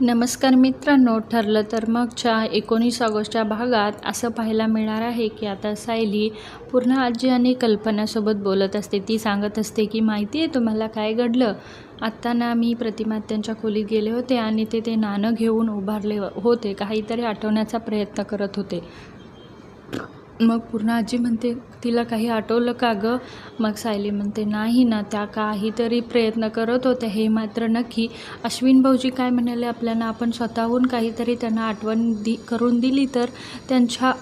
नमस्कार मित्रांनो ठरलं तर मगच्या एकोणीस ऑगस्टच्या भागात असं पाहायला मिळणार आहे की आता सायली पूर्ण आजी आणि कल्पनासोबत बोलत असते. ती सांगत असते की माहिती आहे तुम्हाला काय घडलं? आत्ता ना मी प्रतिमा त्यांच्या खोलीत गेले होते आणि ते ते नाणं घेऊन उभारले होते. काहीतरी आठवण्याचा प्रयत्न करत होते. मग पूर्ण आजी म्हणते तिला काही आठवलं का गं? मग सायली म्हणते नाही ना त्या काहीतरी प्रयत्न करत होत्या. हे मात्र नक्की. अश्विन भाऊजी काय म्हणाले आपल्याला आपण स्वतःहून काहीतरी त्यांना आठवण दि करून दिली तर त्यांच्या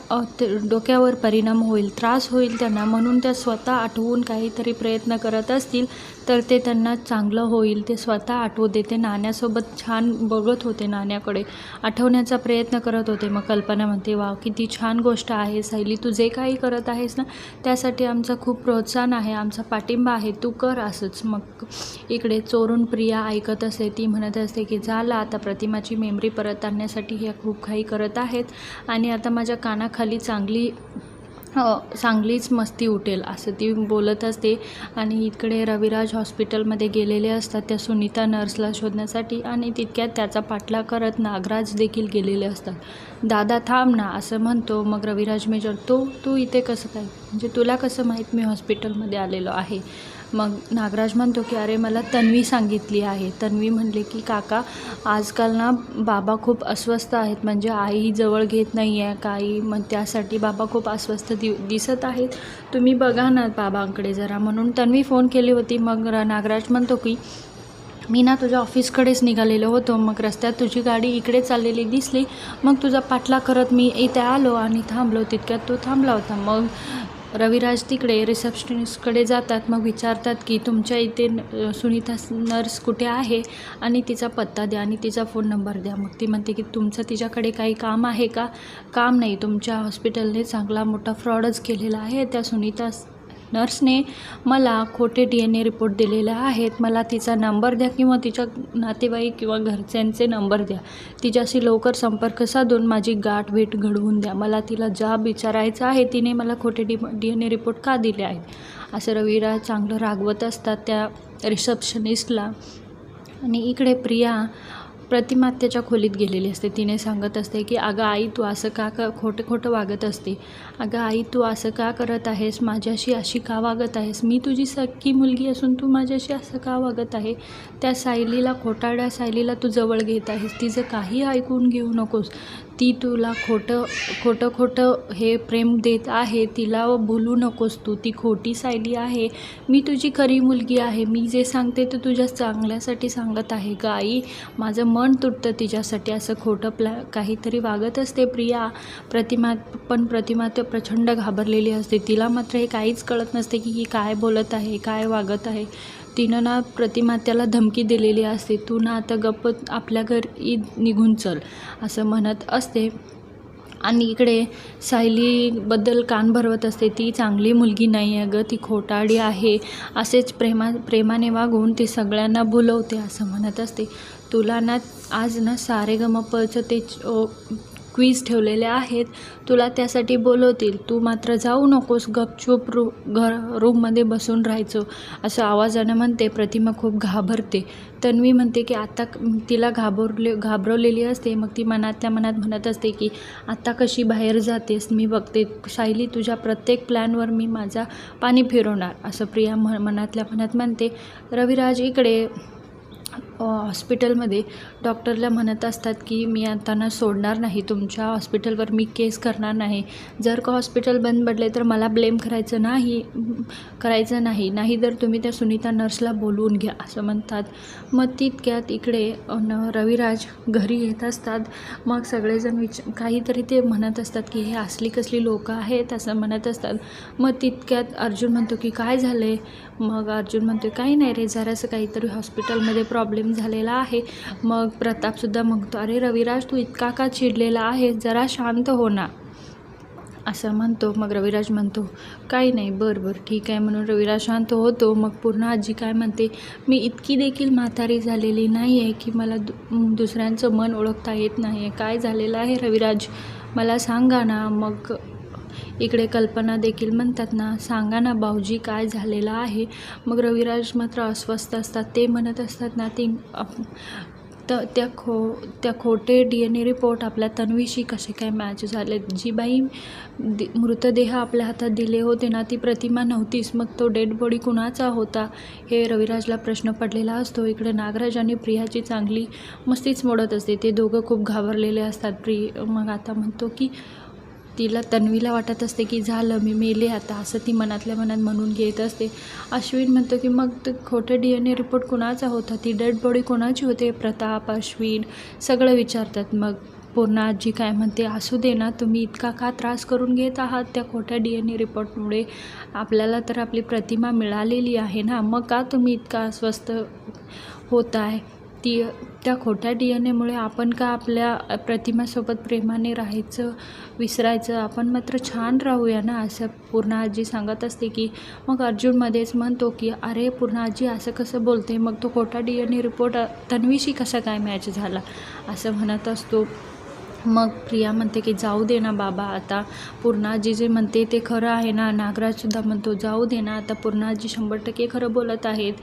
डोक्यावर परिणाम होईल त्रास होईल त्यांना. म्हणून त्या स्वतः आठवून काहीतरी प्रयत्न करत असतील तर ते त्यांना चांगलं होईल. ते स्वतः आठवू देते. नाण्यासोबत छान बघत होते नाण्याकडे. आठवण्याचा प्रयत्न करत होते. मग कल्पना म्हणते वा किती छान गोष्ट आहे सायली. तू जे काही करत आहेस ना त्यासाठी आमचं खूप प्रोत्साहन आहे आमचा पाठिंबा आहे. तू कर असंच. मग इकडे चोरून प्रिया ऐकत असते. ती म्हणत असते की झालं आता प्रतिमाची मेमरी परत आणण्यासाठी ह्या खूप काही करत आहेत आणि आता माझ्या कानाखाली चांगली हो, चांगलीच मस्ती उठेल असं ती बोलत असते. आणि इकडे रविराज हॉस्पिटलमध्ये गेलेले असतात त्या सुनीता नर्सला शोधण्यासाठी. आणि तितक्यात त्याचा पाठलाग करत नागराज देखील गेलेले असतात. दादा थांब ना असं म्हणतो. मग रविराज मेजर तो तू इथे कसं काय? म्हणजे तुला कसं माहीत मी हॉस्पिटलमध्ये आलेलो आहे? मग नागराज म्हणतो की अरे मला तन्वी सांगितली आहे. तन्वी म्हणले की काका आजकाल ना बाबा खूप अस्वस्थ आहेत. म्हणजे आई जवळ घेत नाही आहे काही मग त्यासाठी बाबा खूप अस्वस्थ दि दिसत आहेत. तुम्ही बघा ना बाबांकडे जरा. म्हणून तन्वी फोन केली होती. मग नागराज म्हणतो की मी ना तुझ्या ऑफिसकडेच निघालेलो होतो. मग रस्त्यात तुझी गाडी इकडे चाललेली दिसली. मग तुझा पाठला करत मी इथे आलो आणि थांबलो. तितक्यात तो थांबला होता. मग रविराज तिकडे रिसेप्शनिस्टकडे जातात मग विचारतात की तुमच्या इथे न- सुनीता नर्स कुठे आहे? आणि तिचा पत्ता द्या आणि तिचा फोन नंबर द्या. मग ती म्हणते की तुमचं तिच्याकडे काही काम आहे का? काम नाही. तुमच्या हॉस्पिटलने चांगला मोठा फ्रॉडच केलेला आहे. त्या सुनीता नर्सने मला खोटे डी एन ए रिपोर्ट दिलेले आहेत. मला तिचा नंबर द्या किंवा तिच्या नातेवाईक किंवा घरच्यांचे नंबर द्या. तिच्याशी लवकर संपर्क साधून माझी गाठभेट घडवून द्या. मला तिला जाब विचारायचा आहे तिने मला खोटे D D N A report का दिले आहेत? असं रवीरा चांगलं रागवत असतात त्या रिसेप्शनिस्टला आणि इकडे प्रिया प्रतिमा त्याच्या खोलीत गेलेली असते. तिने सांगत असते की अगं आई तू असं का क खोटं खोटं वागत असते. अगं आई तू असं का करत आहेस? माझ्याशी अशी का वागत आहेस? मी तुझी सख्खी मुलगी असून तू माझ्याशी असं का वागत आहे? त्या सायलीला खोटाड्या सायलीला तू जवळ घेत आहेस. तिचं काही ऐकून घेऊ नकोस. ती तुला खोटं खोटं खोटं हे प्रेम देत आहे तिला बोलू नकोस तू ती खोटी सायली आहे. मी तुझी खरी मुलगी आहे. मी जे सांगते ते तुझ्या चांगल्यासाठी सांगत आहे. ग आई माझं मन तुटतं तिच्यासाठी. असं खोटं प्लॅ काहीतरी वागत असते प्रिया. प्रतिमा पण प्रतिमा तर प्रचंड घाबरलेली असते. तिला मात्र हे काहीच कळत नसते की ही काय बोलत आहे काय वागत आहे. तिनं ना प्रतिमा त्याला धमकी दिलेली असते तू ना आता गप्प आपल्या घरी निघून चल असं म्हणत असते. आणि इकडे सायलीबद्दल कान भरवत असते ती चांगली मुलगी नाही आहे गं ती खोटाडी आहे असेच प्रेमा प्रेमाने वागून ती सगळ्यांना बोलवते असं म्हणत असते. तुला ना आज ना सारे गमपचं ते क्वीज ठेवलेले आहेत. तुला त्यासाठी बोलवतील तू मात्र जाऊ नकोस गपचूप रू घर रूममध्ये बसून राहायचो. असं आवाजानं म्हणते. प्रतिमा खूप घाबरते. तन्वी म्हणते की आत्ता तिला घाबरले घाबरवलेली असते. मग ती मनातल्या मनात म्हणत असते की आत्ता कशी बाहेर जातेस मी बघते. सायली तुझ्या प्रत्येक प्लॅनवर मी माझा पाणी फिरवणार. असं प्रिया म मनातल्या मनात म्हणते. रविराज इकडे हॉस्पिटलमध्ये डॉक्टरला म्हणत असतात की मी आता ना सोडणार नाही तुमच्या हॉस्पिटलवर मी केस करणार नाही. जर का हॉस्पिटल बंद पडले तर मला ब्लेम करायचं नाही करायचं नाही. नाही तर तुम्ही त्या सुनीता नर्सला बोलवून घ्या असं म्हणतात. मग तितक्यात इकडे न रविराज घरी येत असतात. मग सगळेजण विच काहीतरी ते म्हणत असतात की हे असली कसली लोकं आहेत असं म्हणत असतात. मग तितक्यात अर्जुन म्हणतो की काय झालं आहे मग अर्जुन म्हणतो काही नाही रे जरासं काहीतरी हॉस्पिटलमध्ये प्रॉब्लेम झालेला आहे. मग प्रतापसुद्धा म्हणतो अरे रविराज तू इतका का चिडलेला आहे जरा शांत हो ना. असं म्हणतो. मग रविराज म्हणतो काही नाही बरं बरं ठीक आहे. म्हणून रविराज शांत होतो. मग पूर्ण आजी काय म्हणते मी इतकी देखील म्हातारी झालेली नाही आहे की मला दु दुसऱ्यांचं मन ओळखता येत नाही आहे काय झालेलं आहे रविराज? मला सांगा ना. मग इकडे कल्पना देखील म्हणतात ना सांगा ना भाऊजी काय झालेलं आहे. मग रविराज मात्र अस्वस्थ असतात. ते म्हणत असतात ना ती तर त्या खो त्या खोटे डी एन ए रिपोर्ट आपल्या तन्वीशी कसे काय मॅच झाले? जी बाई दि मृतदेह आपल्या हातात दिले होते ना ती प्रतिमा नव्हतीच. मग तो डेड बॉडी कुणाचा होता? हे रविराजला प्रश्न पडलेला असतो. इकडे नागराज आणि प्रियाची चांगली मस्तीच मोडत असते. ते दोघं खूप घाबरलेले असतात. प्रि मग आता म्हणतो की तिला तन्वीला वाटत असते की झालं मी मेले आता असं ती मनातल्या मनात म्हणून घेत असते. अश्विन म्हणतो की मग ते खोटे डी एन ए रिपोर्ट कोणाचा होता? ती डेड बॉडी कोणाची होते? प्रताप अश्विन सगळं विचारतात. मग पूर्ण आजी काय म्हणते असू दे ना तुम्ही इतका का त्रास करून घेत आहात? त्या खोट्या डी एन ए रिपोर्टमुळे आपल्याला तर आपली प्रतिमा मिळालेली आहे ना. मग का तुम्ही इतका अस्वस्थ होत आहे ती त्या खोट्या डी एन एमुळे आपण का आपल्या प्रतिमासोबत प्रेमाने राहायचं विसरायचं? आपण मात्र छान राहूया ना असं पूर्ण आजी सांगत असते की मग अर्जुनमध्येच म्हणतो की अरे पूर्ण आजी असं कसं बोलते? मग तो खोटा डी एन ए रिपोर्ट तन्वीशी कसा काय मॅच झाला? असं म्हणत असतो. मग प्रिया म्हणते की जाऊ दे ना बाबा आता पूर्णाजी जे म्हणते ते खरं आहे ना. नागराजसुद्धा म्हणतो जाऊ दे ना आता पूर्णाजी शंभर टक्के खरं बोलत आहेत.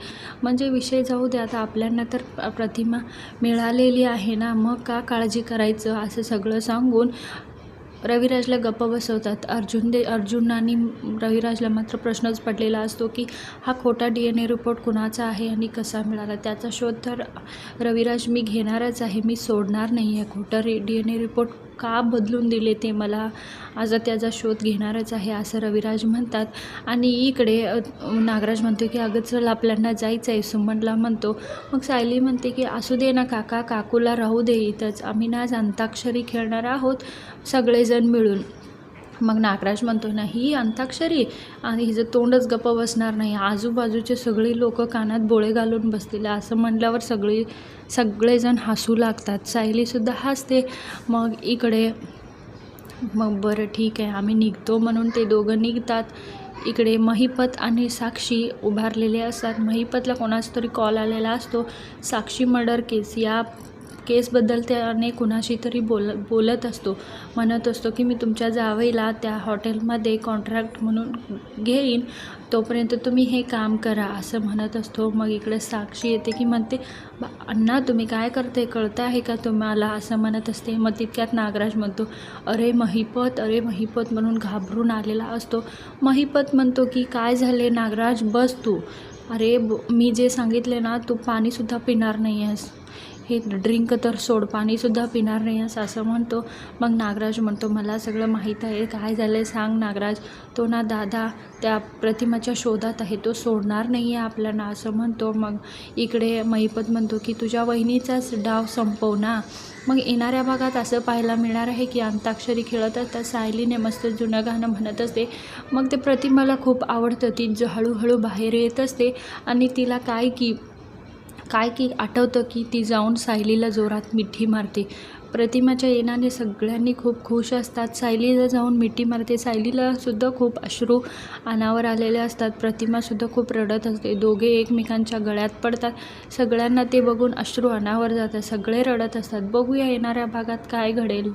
म्हणजे विषय जाऊ दे आता आपल्यांना तर प्रतिमा मिळालेली आहे ना मग का काळजी करायचं असं सगळं सांगून रविराजला गप्प बसवतात. अर्जुन दे अर्जुन आणि रविराजला मात्र प्रश्नच पडलेला असतो की हा खोटा डी एन ए रिपोर्ट कुणाचा आहे आणि कसा मिळाला? त्याचा शोध तर रविराज मी घेणारच आहे. मी सोडणार नाही आहे खोटा रे डी एन ए रिपोर्ट का बदलून दिले ते मला? आज त्याचा शोध घेणारच आहे असं रविराज म्हणतात. आणि इकडे नागराज म्हणतो की अगं चल आपल्याला जायचं आहे सुमनला म्हणतो मग सायली म्हणते की असू दे ना काका काकूला राहू दे इथंच. आम्ही ना आज अंताक्षरी खेळणार आहोत सगळेजण मिळून. मग नागराज म्हणतो ना ही अंताक्षरी. आणि हिचं तोंडच गप्प बसणार नाही. आजूबाजूचे सगळे लोक कानात बोळे घालून बसलेले असं म्हटल्यावर सगळे सगळेजण हसू लागतात. सायलीसुद्धा हसते. मग इकडे मग बरं ठीक आहे आम्ही निघतो म्हणून ते दोघं निघतात. इकडे महिपत आणि साक्षी उभारलेले असतात. महिपतला कोणाचा तरी कॉल आलेला असतो. Sakshi murder case. या केसबद्दल त्याने कुणाशी तरी बोल बोलत असतो म्हणत असतो की मी तुमच्या जावईला त्या हॉटेलमध्ये कॉन्ट्रॅक्ट म्हणून घेईन तोपर्यंत तुम्ही हे काम करा असं म्हणत असतो. मग इकडे साक्षी येते की म्हणते अण्णा तुम्ही काय करते कळतं आहे का तुम्हाला? असं म्हणत असते. मग तितक्यात नागराज म्हणतो अरे महिपत अरे महिपत म्हणून घाबरून आलेला असतो. महिपत म्हणतो की काय झाले नागराज? बस तू. अरे ब- मी जे सांगितले ना तू पाणीसुद्धा पिणार नाही आहेस हे ड्रिंक तर सोड पाणीसुद्धा पिणार नाही असं असं म्हणतो. मग नागराज म्हणतो मला सगळं माहीत आहे काय झालं आहे सांग नागराज. तो ना दादा त्या प्रतिमाच्या शोधात आहे तो सोडणार नाही आहे आपल्याला असं म्हणतो. मग इकडे महिपत म्हणतो की तुझ्या वहिनीचाच डाव संपव ना. मग येणाऱ्या भागात असं पाहायला मिळणार आहे की अंताक्षरी खेळत असतात सायलीने मस्त जुनं गाणं म्हणत असते. मग ते प्रतिमाला खूप आवडतं ती ज हळूहळू बाहेर येत असते आणि तिला काय की काय की आठवतं की ती जाऊन सायलीला जोरात मिठी मारते. प्रतिमाच्या येण्याने सगळ्यांनी खूप खुश असतात. सायलीला जाऊन मिठी मारते. सायलीलासुद्धा खूप अश्रू अनावर आलेले असतात. प्रतिमासुद्धा खूप रडत असते. दोघे एकमेकांच्या गळ्यात पडतात. सगळ्यांना ते बघून अश्रू अनावर जातात. सगळे रडत असतात. बघूया येणाऱ्या भागात काय घडेल.